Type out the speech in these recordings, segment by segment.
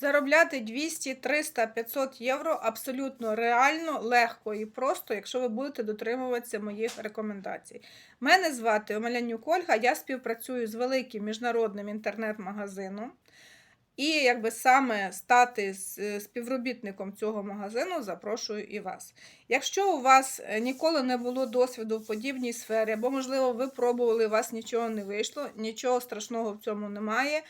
Заробляти 200, 300, 500 євро абсолютно реально, легко і просто, якщо ви будете дотримуватися моїх рекомендацій. Мене звати Омелянюк Ольга, я співпрацюю з великим міжнародним інтернет-магазином. І якби саме стати співробітником цього магазину, запрошую і вас. Якщо у вас е, ніколи не було досвіду в подібній сфері, або, можливо, ви пробували, у вас нічого не вийшло, нічого страшного в цьому немає.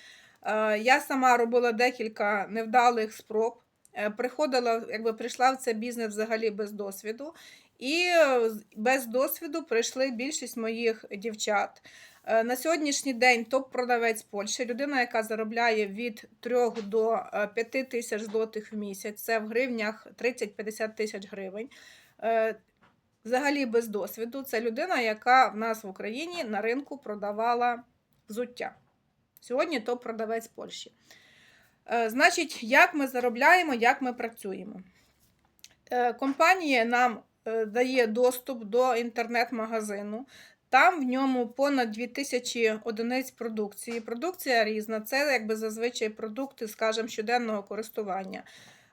Е, Я сама робила декілька невдалих спроб. Е, Приходила, якби прийшла в цей бізнес взагалі без досвіду. І е, без досвіду прийшли більшість моїх дівчат. На сьогоднішній день топ-продавець Польщі, людина, яка заробляє від 3 до 5 тисяч злотих в місяць, це в гривнях 30-50 тисяч гривень. Взагалі без досвіду. Це людина, яка в нас в Україні на ринку продавала взуття. Сьогодні то продавець Польщі. Е, Значить, як ми заробляємо, як ми працюємо. Е, Компанія нам е, дає доступ до інтернет-магазину. Там в ньому понад 2000 одиниць продукції. Продукція різна, це якби зазвичай продукти, скажімо, щоденного користування.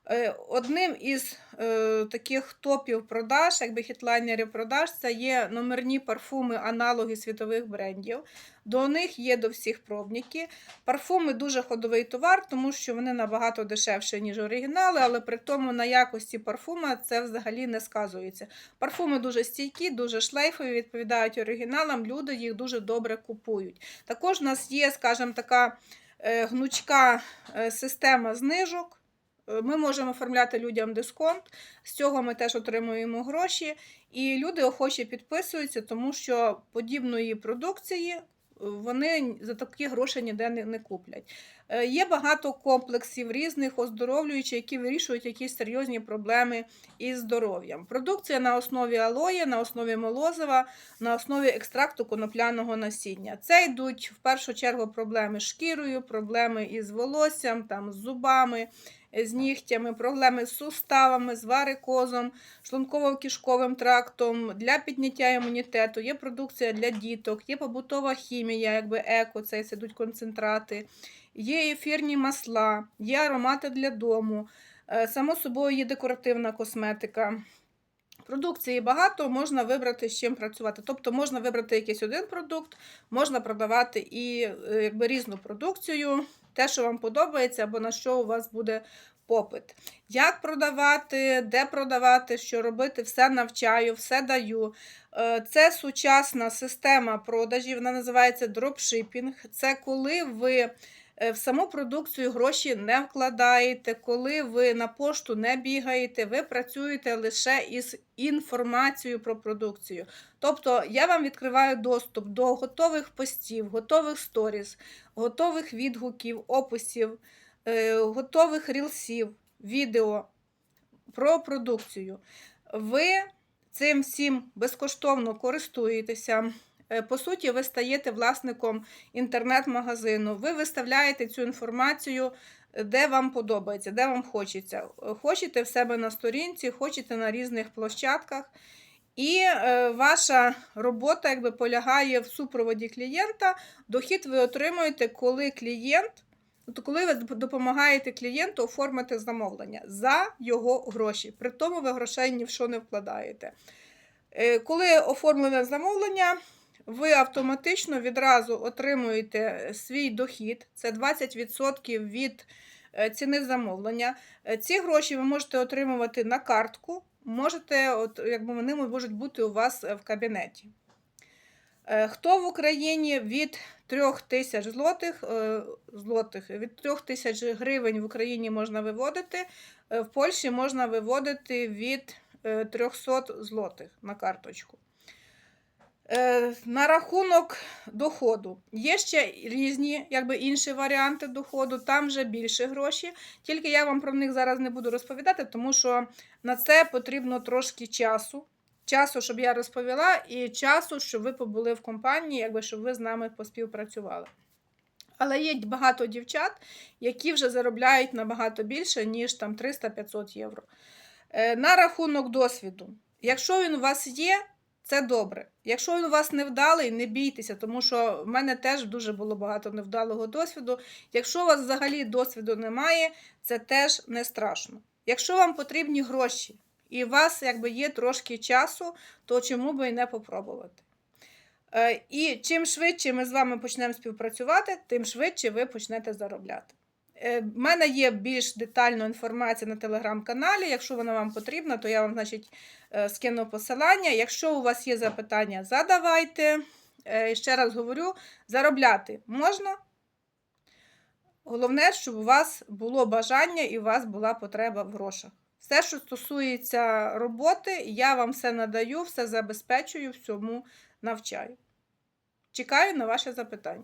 Е, Одним із е, таких топів продаж, якби хітлайнерів продаж, це є номерні парфуми, аналоги світових брендів. До них є до всіх пробники. Парфуми дуже ходовий товар, тому що вони набагато дешевші, ніж оригінали, але при тому на якості парфума це взагалі не сказується. Парфуми дуже стійкі, дуже шлейфові, відповідають оригіналам, люди їх дуже добре купують. Також у нас є, скажімо, така е, гнучка система знижок. Е, Ми можемо оформляти людям дисконт, з цього ми теж отримуємо гроші, і люди охоче підписуються, тому що подібної продукції е, вони за такі гроші ніде не, куплять. Е, Є багато комплексів різних оздоровлюючих, які вирішують якісь серйозні проблеми із здоров'ям. Продукція на основі алої, на основі молозива, на основі екстракту конопляного насіння. Це йдуть в першу чергу проблеми з шкірою, проблеми із волоссям, там, з зубами, з нігтями, проблеми з суставами, з варикозом, шлунково-кишковим трактом, для підняття імунітету. Є продукція для діток, є побутова хімія, якби еко, це йдуть концентрати, є ефірні масла, є аромати для дому. Е, Само собою є декоративна косметика. Продукції багато, можна вибрати з чим працювати. Тобто можна вибрати якийсь один продукт, можна продавати і е, якби, різну продукцію, те, що вам подобається, або на що у вас буде попит. Як продавати, де продавати, що робити, все навчаю, все даю. Е, Це сучасна система продажів, вона називається дропшипінг. Це коли ви в саму продукцію гроші не вкладаєте, коли ви на пошту не бігаєте, ви працюєте лише із інформацією про продукцію. Тобто я вам відкриваю доступ до готових постів, готових сторіс, готових відгуків, описів, е, готових рілсів, відео про продукцію. Ви цим всім безкоштовно користуєтеся. Е, По суті, ви стаєте власником інтернет-магазину. Ви виставляєте цю інформацію, е, де вам подобається, де вам хочеться. Е, Хочете в себе на сторінці, хочете на різних площадках. І ваша робота якби полягає в супроводі клієнта. Дохід ви отримуєте, коли клієнт, тобто коли ви допомагаєте клієнту оформити замовлення за його гроші. При тому ви грошей ні в що не вкладаєте. Коли оформлене замовлення, ви автоматично відразу отримуєте свій дохід, це 20% від е, ціни замовлення. Е, Ці гроші ви можете отримувати на картку, можете, от, якби вони можуть бути у вас е, в кабінеті. Е, Хто в Україні від 3 тисяч злотих, е, злотих, від 3 тисяч гривень в Україні можна виводити, е, в Польщі можна виводити від е, 300 злотих на карточку. Е, На рахунок доходу. Є ще різні, якби інші варіанти доходу, там вже більше гроші. Тільки я вам про них зараз не буду розповідати, тому що на це потрібно трошки часу. Часу, щоб я розповіла, і часу, щоб ви побули в компанії, якби щоб ви з нами поспівпрацювали. Але є багато дівчат, які вже заробляють набагато більше, ніж там 300-500 євро. Е, На рахунок досвіду. Якщо він у вас є, це добре. Якщо він у вас невдалий, не бійтеся, тому що в мене теж дуже було багато невдалого досвіду. Якщо у вас взагалі досвіду немає, це теж не страшно. Якщо вам потрібні гроші і у вас якби є трошки часу, то чому би і не попробувати? Е, І чим швидше ми з вами почнемо співпрацювати, тим швидше ви почнете заробляти. Е, В мене є більш детальна інформація на телеграм-каналі. Якщо вона вам потрібна, то я вам, значить, е, скину посилання. Якщо у вас є запитання, задавайте. Е, Ще раз говорю: заробляти можна. Головне, щоб у вас було бажання і у вас була потреба в грошах. Все, що стосується роботи, я вам все надаю, все забезпечую, всьому навчаю. Чекаю на ваше запитання.